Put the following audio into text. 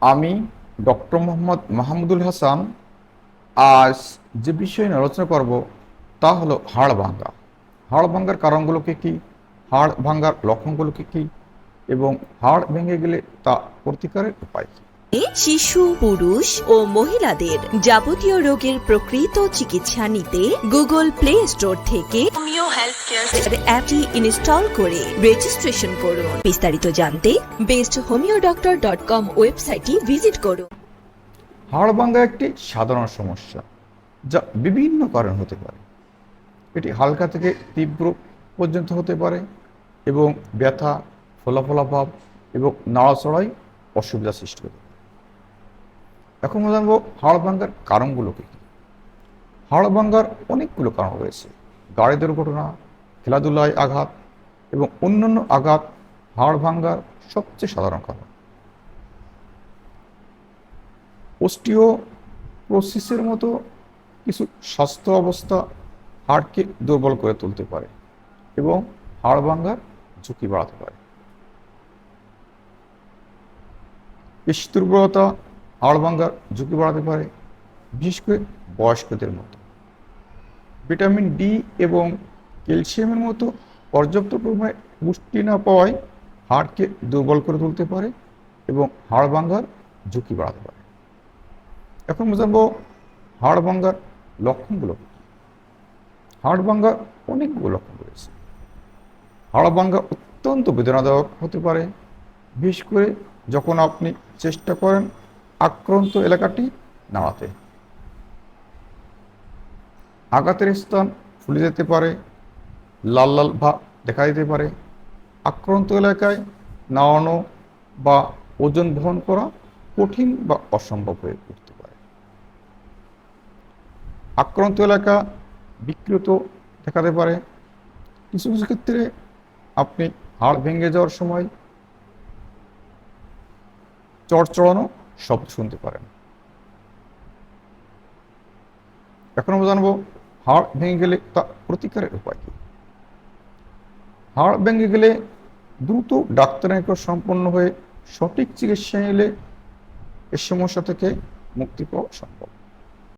আমি ডক্টর মোহাম্মদ মাহমুদুল হাসান আজ যে বিষয় নিয়ে আলোচনা করব, তা হলো হাড় ভাঙ্গা। হাড় ভাঙ্গার কারণগুলোকে কী? হাড় ভাঙ্গার লক্ষণগুলোকে কী? এবং হাড় ভেঙে গেলে তা প্রতিকারের উপায় কী? শিশু পুরুষ ও মহিলাদের যাবতীয় রোগের প্রকৃত চিকিৎসা নিতে গুগল প্লে স্টোর থেকে অ্যাপটি ইনস্টল করে রেজিস্ট্রেশন করুন। বিস্তারিত জানতে best homeo doctor dot com ওয়েবসাইটটি ভিজিট করুন। হাড় ভাঙ্গা একটি সাধারণ সমস্যা যা বিভিন্ন কারণ হতে পারে। এটি হালকা থেকে তীব্র পর্যন্ত হতে পারে এবং ব্যথা ফোলাফোলা ভাব এবং নাড়াচড়ায় অসুবিধা সৃষ্টি হতে পারে। এখন জানব হাড় ভাঙ্গার কারণগুলো কী হাড় ভাঙ্গার অনেকগুলো কারণ রয়েছে। গাড়ি দুর্ঘটনা খেলাধুলায় আঘাত এবং অন্যান্য আঘাত হাড় ভাঙ্গার সবচেয়ে সাধারণ কারণ। অস্টিওপ্রোসিসের মতো কিছু স্বাস্থ্য অবস্থা হাড়কে দুর্বল করে তুলতে পারে এবং হাড় ভাঙ্গার ঝুঁকি বাড়াতে পারে। পেশি দুর্বলতা হাড় ভাঙ্গার ঝুঁকি বাড়াতে পারে, বিশেষ করে বয়স্কদের মতো। ভিটামিন ডি এবং ক্যালসিয়ামের মতো পর্যাপ্ত পরিমাণে পুষ্টি না পাওয়ায় হাড়কে দুর্বল করে তুলতে পারে এবং হাড় ভাঙ্গার ঝুঁকি বাড়াতে পারে। এখন আমরা হাড় ভাঙ্গার লক্ষণগুলো হাড় ভাঙ্গার অনেকগুলো লক্ষণ রয়েছে। হাড় ভাঙ্গা অত্যন্ত বেদনাদায়ক হতে পারে, বিশেষ করে যখন আপনি চেষ্টা করেন আক্রান্ত এলাকাটি নাড়াতে আঘাতের স্থান ফুলে যেতে পারে, লাল লাল ভাব দেখা দিতে পারে। আক্রান্ত এলাকায় নাড়ানো বা ওজন বহন করা কঠিন বা অসম্ভব হয়ে উঠতে পারে। আক্রান্ত এলাকা বিকৃত দেখাতে পারে। কিছু কিছু ক্ষেত্রে আপনি হাড় ভেঙে যাওয়ার সময় চড়চড়ানো শব্দ শুনতে পারেন। এখন আমরা জানব হাড় ভেঙে গেলে তা প্রতিকারের উপায় কি? হাড় ভেঙে গেলে দ্রুত ডাক্তারের সম্পন্ন হয়ে সঠিক চিকিৎসা নিলে এ সমস্যা থেকে মুক্তি পাওয়া সম্ভব।